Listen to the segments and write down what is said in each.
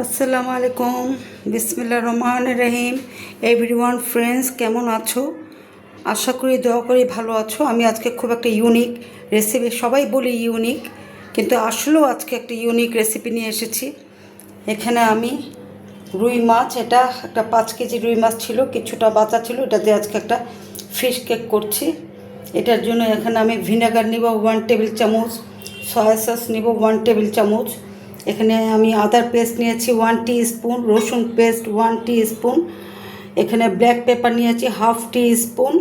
আসসালামু আলাইকুম। বিসমিল্লা রহমান রহিম। Everyone friends, কেমন আছো? আশা করি, দোয়া করি ভালো আছো। আমি আজকে খুব একটা ইউনিক রেসিপি সবাই বলি ইউনিক, কিন্তু আসলেও আজকে একটা ইউনিক রেসিপি নিয়ে এসেছি। এখানে আমি রুই মাছ, এটা একটা পাঁচ কেজি রুই মাছ ছিল, কিছুটা বাঁচা ছিল, এটা দিয়ে আজকে একটা ফিশ কেক করছি। এটার জন্য এখানে আমি ভিনেগার নিব ওয়ান টেবিল চামচ সয়া সস নিব ওয়ান টেবিল চামচ। এখানে আমি আদার পেস্ট নিয়েছি ওয়ান টি স্পুন রসুন পেস্ট ওয়ান টি স্পুন এখানে ব্ল্যাক পেপার নিয়েছি half teaspoon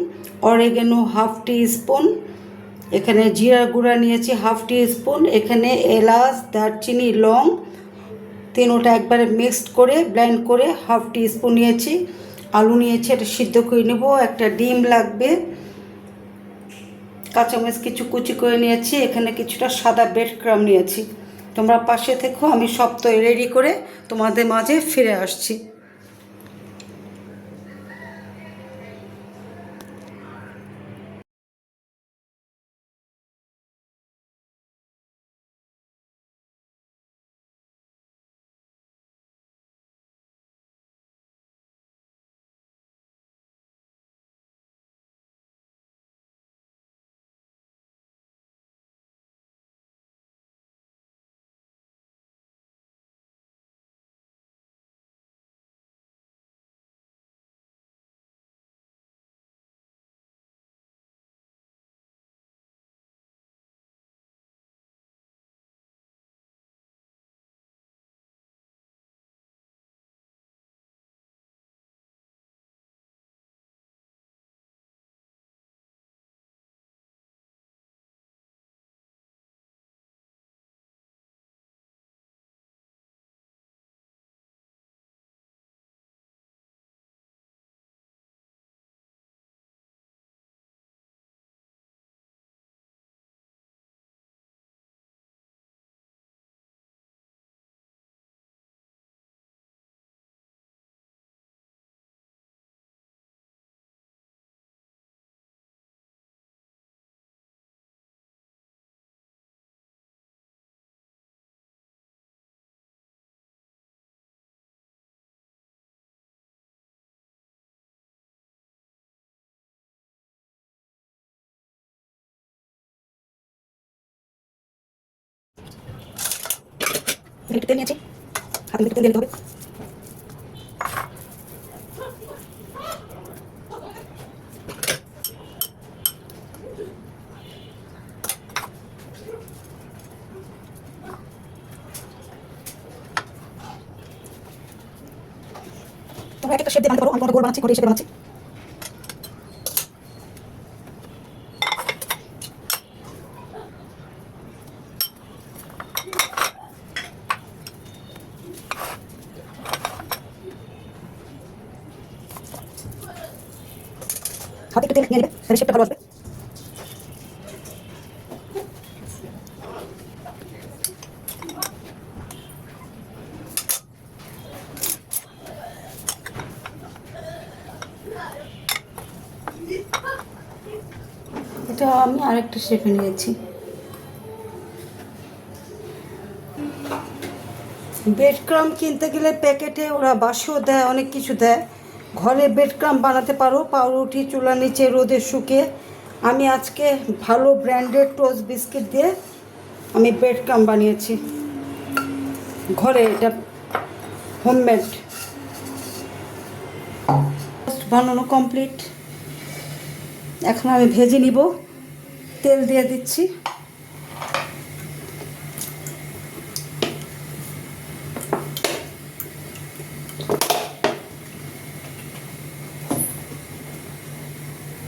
oregano half teaspoon এখানে জিরা গুঁড়া নিয়েছি হাফ টি স্পুন এখানে এলাচ, দারচিনি, লং তিন ওটা একবারে মিক্সড করে ব্লেন্ড করে হাফ টি স্পুন নিয়েছি, আলু নিয়েছি এটা সিদ্ধ করে নেব, একটা ডিম লাগবে, কাঁচামরিচ কিছু কুচি করে নিয়েছি, এখানে কিছুটা সাদা ব্রেড ক্রাম নিয়েছি। তোমরা পাশে থেকো আমি সব তো রেডি করে তোমাদের মাঝে ফিরে আসছি। একটু তেল নিয়েছি। হাতে একটু তেল দিতে হবে। তোমরা একটা শেপ দিয়ে বানাতে পারো আমি গোল বানাচ্ছি করে শেপ বানাচ্ছি। হাতে একটু তেল নিয়ে তাহলে শেপটা ভালো আসবে। এটা আমি আরেকটা শেপে নিয়েছি। বেড ক্রাম কিনতে গেলে প্যাকেটে ওরা বাসও দেয়, অনেক কিছু দেয়। ঘরে বেড ক্রাম বানাতে পারো, পাউরুটি চুলা নিচে রোদে শুকিয়ে আমি আজকে ভালো ব্র্যান্ডেড টোস্ট বিস্কিট দিয়ে আমি ব্রেড ক্রাম বানিয়েছি। ঘরে এটা হোমমেড। বানানো কমপ্লিট এখন আমি ভেজে নিব। তেল দিয়ে দিচ্ছি।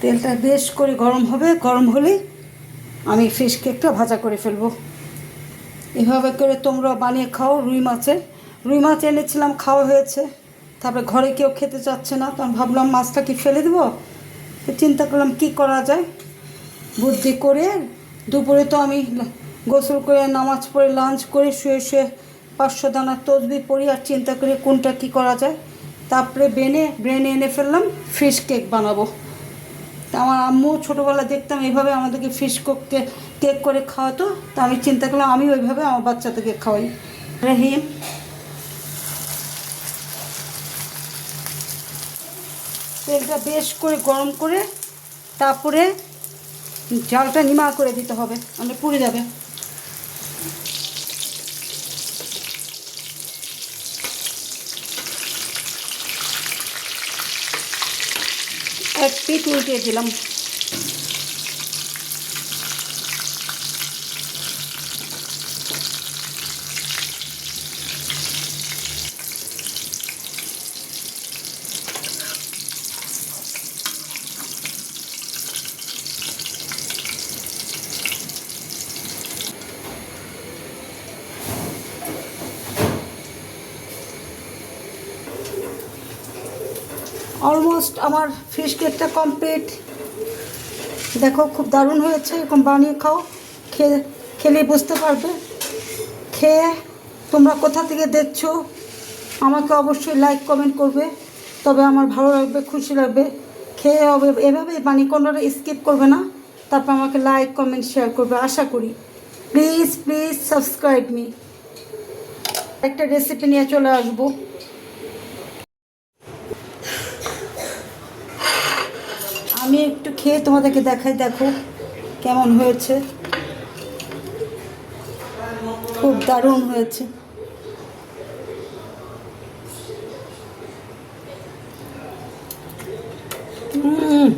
তেলটা বেশ করে গরম হবে, গরম হলে আমি ফিশ কেকটা ভাজা করে ফেলব। এভাবে করে তোমরা বানিয়ে খাও রুই মাছের। রুই মাছ এনেছিলাম, খাওয়া হয়েছে। তারপরে ঘরে কেউ খেতে চাচ্ছে না, তখন ভাবলাম মাছটা কি ফেলে দেবো? তো চিন্তা করলাম কি করা যায়? বুদ্ধি করে দুপুরে তো আমি গোসল করে, নামাজ পড়ে লাঞ্চ করে, শুয়ে শুয়ে পাঁচশো দানা তসবি পড়ি, আর চিন্তা করে কোনটা কি করা যায়? তারপরে বেনে ব্রেনে এনে ফেললাম ফিশ কেক বানাবো। তা আমার আম্মু ছোটোবেলা দেখতাম এইভাবে আমাদেরকে ফিশ কোককে কেক করে খাওয়াতো, তা আমি চিন্তা করলাম আমি ওইভাবে আমার বাচ্চাদেরকে খাওয়াই। রহিম। তেলটা বেশ করে গরম করে তারপরে ঝালটা নিমা করে দিতে হবে মানে পুড়ে যাবে। এক পিঠ উল্টিয়ে অলমোস্ট আমার ফিশ কেকটা কমপ্লিট দেখো, খুব দারুণ হয়েছে। এরকম বানিয়ে খাও। খেয়ে, খেলে বুঝতে পারবে। খেয়ে তোমরা কোথা থেকে দেখছ, আমাকে অবশ্যই লাইক কমেন্ট করবে। তবে আমার ভালো লাগবে, খুশি লাগবে। খেয়ে হবে, এভাবেই বানিয়ে কোনোটা স্কিপ করবে না। তারপর আমাকে লাইক কমেন্ট শেয়ার করবে, আশা করি। প্লিজ প্লিজ সাবস্ক্রাইব মি একটা রেসিপি নিয়ে চলে আসব। আমি একটু খেয়ে তোমাদেরকে দেখাই দেখো কেমন হয়েছে। খুব দারুণ হয়েছে। উম,